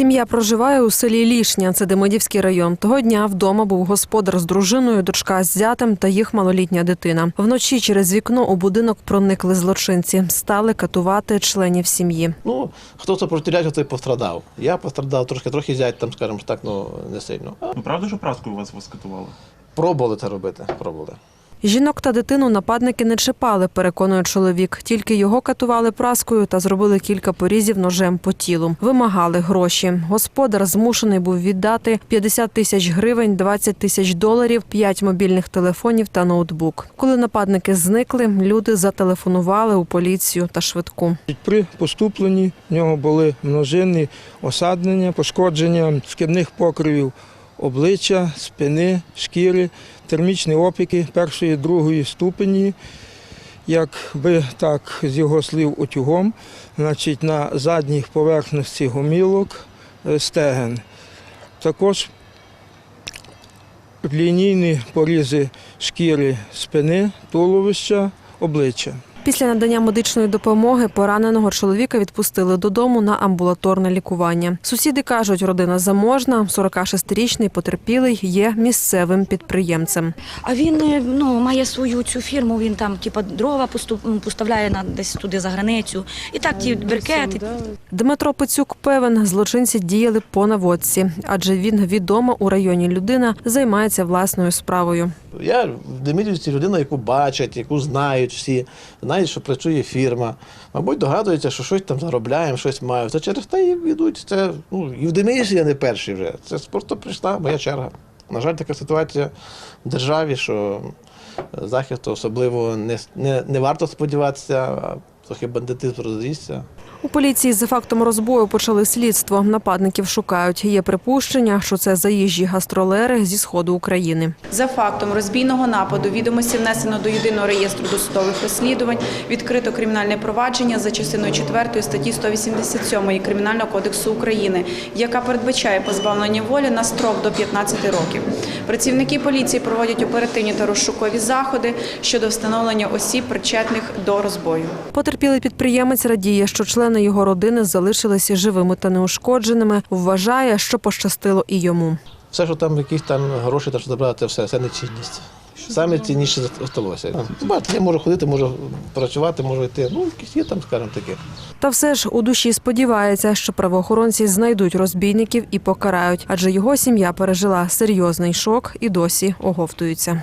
Сім'я проживає у селі Лішня, це Демидівський район. Того дня вдома був господар з дружиною, дочка з зятем та їх малолітня дитина. Вночі через вікно у будинок проникли злочинці, стали катувати членів сім'ї. Ну, хто сопротивлявся, той пострадав. Я пострадав трошки, трохи зять там, скажімо так, ну не сильно. Ну правда, що праскою вас воскатували? Пробували це робити, пробували. Жінок та дитину нападники не чіпали, переконує чоловік. Тільки його катували праскою та зробили кілька порізів ножем по тілу. Вимагали гроші. Господар змушений був віддати 50 тисяч гривень, 20 тисяч доларів, 5 мобільних телефонів та ноутбук. Коли нападники зникли, люди зателефонували у поліцію та швидку. При поступленні в нього були множинні осаднення, пошкодження шкірних покривів обличчя, спини, шкіри, термічні опіки першої другої ступені. Якби так з його слів утюгом, значить на задніх поверхності гомілок е, стеген. Також лінійні порізи шкіри спини, туловища, обличчя. Після надання медичної допомоги пораненого чоловіка відпустили додому на амбулаторне лікування. Сусіди кажуть, родина заможна, 46-річний потерпілий є місцевим підприємцем. А він е, ну, має свою цю фірму, він там типа дрова поступ, поставляє на десь туди за границю. І так ті брикети. Дмитро Пицюк певен, злочинці діяли по наводці, адже він відома у районі людина, займається власною справою. Я в Демидівці людина, яку бачать, яку знають всі, знають, що працює фірма. Мабуть, догадуються, що щось там заробляємо, щось маю. Це через те і йдуть. Це ну і в Демидівці я не перший вже. Це просто прийшла моя черга. На жаль, така ситуація в державі, що захисту особливо не, не, не варто сподіватися, а трохи бандитизм розрісся. У поліції за фактом розбою почали слідство. Нападників шукають. Є припущення, що це заїжджі гастролери зі сходу України. За фактом розбійного нападу відомості внесено до єдиного реєстру досудових розслідувань, відкрито кримінальне провадження за частиною 4 статті 187 Кримінального кодексу України, яка передбачає позбавлення волі на строк до 15 років. Працівники поліції проводять оперативні та розшукові заходи щодо встановлення осіб, причетних до розбою. Потерпілий підприємець радіє, що члени його родини залишилися живими та неушкодженими. Вважає, що пощастило і йому. Все, що там якісь там гроші, та що забрали, це все, це не цінність. Саме цінніше залишилося. Бачите, я можу ходити, можу працювати, можу йти. Ну, якісь є там, скажімо таке. Та все ж у душі сподівається, що правоохоронці знайдуть розбійників і покарають, адже його сім'я пережила серйозний шок і досі оговтується.